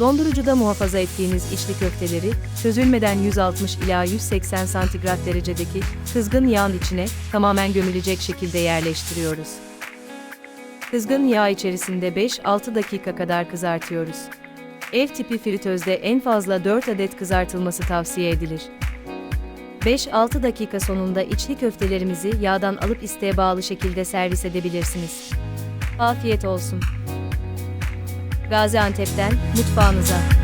Dondurucuda muhafaza ettiğiniz içli köfteleri, çözülmeden 160 ila 180 santigrat derecedeki kızgın yağın içine tamamen gömülecek şekilde yerleştiriyoruz. Kızgın yağ içerisinde 5-6 dakika kadar kızartıyoruz. Ev tipi fritözde en fazla 4 adet kızartılması tavsiye edilir. 5-6 dakika sonunda içli köftelerimizi yağdan alıp isteğe bağlı şekilde servis edebilirsiniz. Afiyet olsun. Gaziantep'ten mutfağınıza.